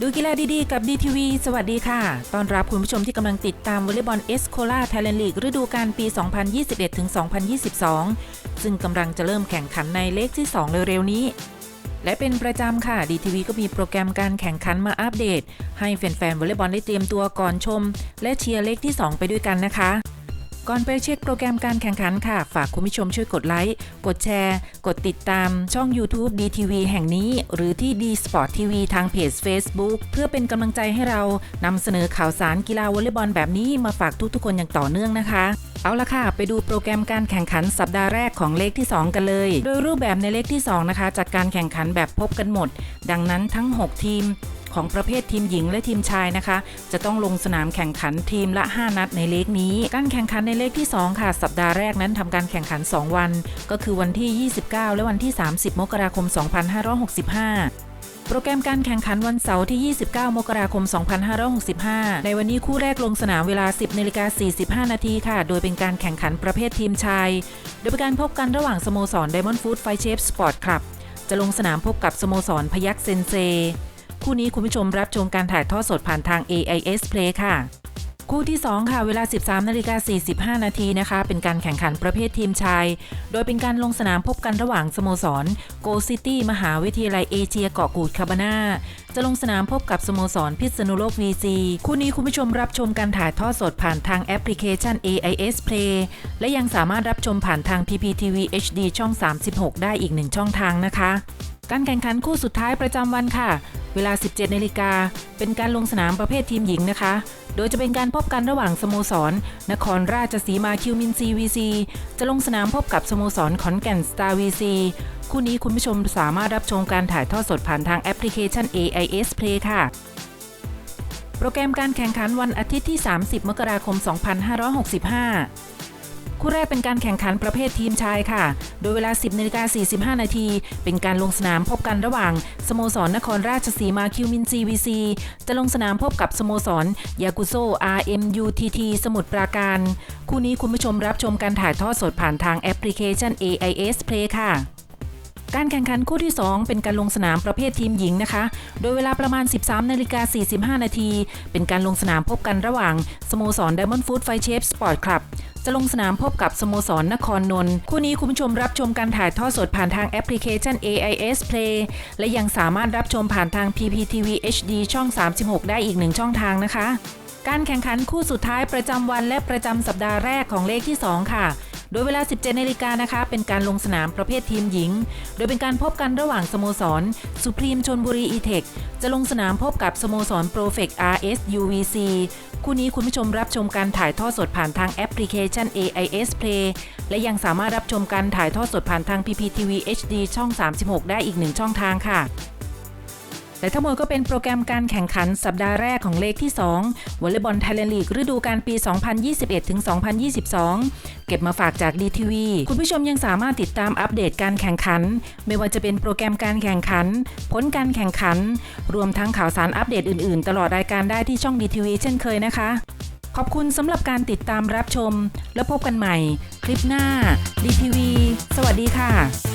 ดูกีฬาดีๆ กับ DTV สวัสดีค่ะ ต้อนรับคุณผู้ชมที่กำลังติดตามวอลเลย์บอลเอสโคลาไทยแลนด์ลีกฤดูกาลปี 2021-2022 ซึ่งกำลังจะเริ่มแข่งขันในเลขที่ 2 เร็วๆ นี้ และเป็นประจำค่ะ DTV ก็มีโปรแกรมการแข่งขันมาอัปเดต ให้แฟนๆวอลเลย์บอลได้เตรียมตัวก่อนชม และเชียร์เลขที่ 2 ไปด้วยกันนะคะ ก่อนไปเช็คโปรแกรมการแข่งขันค่ะ ฝากคุณผู้ชมช่วยกดไลค์ กดแชร์ กดติดตามช่อง YouTube DTV แห่งนี้ หรือที่ D Sport TV ทางเพจ Facebook เพื่อเป็นกำลังใจให้เรานำเสนอข่าวสารกีฬาวอลเลย์บอลแบบนี้มาฝากทุกๆคนอย่างต่อเนื่องนะคะเอาละค่ะ ไปดูโปรแกรมการแข่งขันสัปดาห์แรกของเลขที่ 2 กันเลย โดยรูปแบบในเลขที่ 2 นะคะ จัดการแข่งขันแบบพบกันหมด ดังนั้นทั้ง 6 ทีม ของประเภททีมหญิงและทีมชายนะคะ จะต้องลงสนามแข่งขันทีมละ 5 นัดในเลขนี้ การแข่งขันในเลขที่ 2 ค่ะ สัปดาห์แรกนั้นทำการแข่งขัน 2 วัน ก็คือวันที่ 29 และวันที่ 30 มกราคม 2565โปรแกรมการแข่งขันวันเสาร์ที่ 29 มกราคม 2565 ในวันนี้คู่แรกลงสนามเวลา 10นาฬิกา45 นาทีค่ะ โดยเป็นการแข่งขันประเภททีมชาย โดยเป็นการพบกันระหว่างสโมสร Diamond Food Fight Chef Sport Club จะลงสนามพบกับสโมสรพยัคฆ์เซนเซ คู่นี้คุณผู้ชมรับชมการถ่ายทอดสดผ่านทาง AIS Play ค่ะคู่ที่ 2 ค่ะ เวลา 13นาฬิกา45 นาทีนะคะ เป็นการแข่งขันประเภททีมชาย โดยเป็นการลงสนามพบกันระหว่างสโมสร Go City มหาวิทยาลัยเอเชียเกาะกูดคาบาน่าจะลงสนามพบกับสโมสรพิษณุโลก VC คู่นี้คุณผู้ชมรับชมการถ่ายทอดสดผ่านทางแอปพลิเคชัน AIS Play และยังสามารถรับชมผ่านทาง PPTV HD ช่อง 36 ได้อีกหนึ่งช่องทางนะคะ การแข่งขันคู่สุดท้ายประจำวันค่ะ เวลา 17นาฬิกาเป็นการลงสนามประเภททีมหญิงนะคะ โดยจะเป็นการพบกันระหว่างสโมสร นครราชสีมาคิวมินซีวีซีจะลงสนามพบกับสโมสรขอนแก่นสตาร์วีซีคู่นี้คุณผู้ชมสามารถรับชมการถ่ายทอดสดผ่านทางแอปพลิเคชัน AIS Play ค่ะโปรแกรมการแข่งขันวันอาทิตย์ที่ 30 มกราคม 2565 คู่แรกเป็นการแข่งขันประเภททีมชายค่ะ โดยเวลา 10นาฬิกา45 นาที เป็นการลงสนามพบกันระหว่าง สโมสรนครราชสีมาคิวมินซีวีซีจะลงสนามพบกับสโมสรยากุโซ RMUTT สมุทรปราการ คู่นี้คุณผู้ชมรับชมการถ่ายทอดสดผ่านทางแอปพลิเคชัน AIS Play ค่ะ การแข่งขันคู่ที่ 2 เป็นการลงสนามประเภททีมหญิงนะคะ โดยเวลาประมาณ 13นาฬิกา45 นาที เป็นการลงสนามพบกันระหว่างสโมสร Diamond Food Fight Chef Sport Club จะลงสนามพบกับสโมสรนครนนท์คู่นี้คุณผู้ชมรับชมการถ่ายทอดสดผ่านทางแอปพลิเคชัน AIS Play และยังสามารถรับชมผ่านทาง PPTV HD ช่อง 36 ได้อีกหนึ่งช่องทางนะคะ การแข่งขันคู่สุดท้ายประจำวันและประจำสัปดาห์แรกของเลขที่ 2 ค่ะ โดยเวลา 17นาฬิกานะคะ เป็นการลงสนามประเภททีมหญิง โดยเป็นการพบกันระหว่างสโมสรสุพรีมชนบุรีอีเทคจะลงสนามพบกับสโมสรโปรเฟก RS UVC คู่นี้คุณผู้ชมรับชมการถ่ายทอดสดผ่านทางแอปพลิเคชัน AIS Play และยังสามารถรับชมการถ่ายทอดสดผ่านทาง PPTV HD ช่อง 36 ได้อีกหนึ่งช่องทางค่ะ และทั้งหมดก็เป็นโปรแกรมการแข่งขันสัปดาห์แรกของเลขที่ 2 วอลเลย์บอลไทยแลนด์ลีกฤดูกาลปี 2021-2022 เก็บมาฝากจาก DTV คุณผู้ชมยังสามารถติดตามอัปเดตการแข่งขัน ไม่ว่าจะเป็นโปรแกรมการแข่งขัน ผลการแข่งขัน รวมทั้งข่าวสารอัปเดตอื่นๆ ตลอดรายการได้ที่ช่อง DTV เช่นเคยนะคะ ขอบคุณสำหรับการติดตามรับชม แล้วพบกันใหม่ คลิปหน้า DTV สวัสดีค่ะ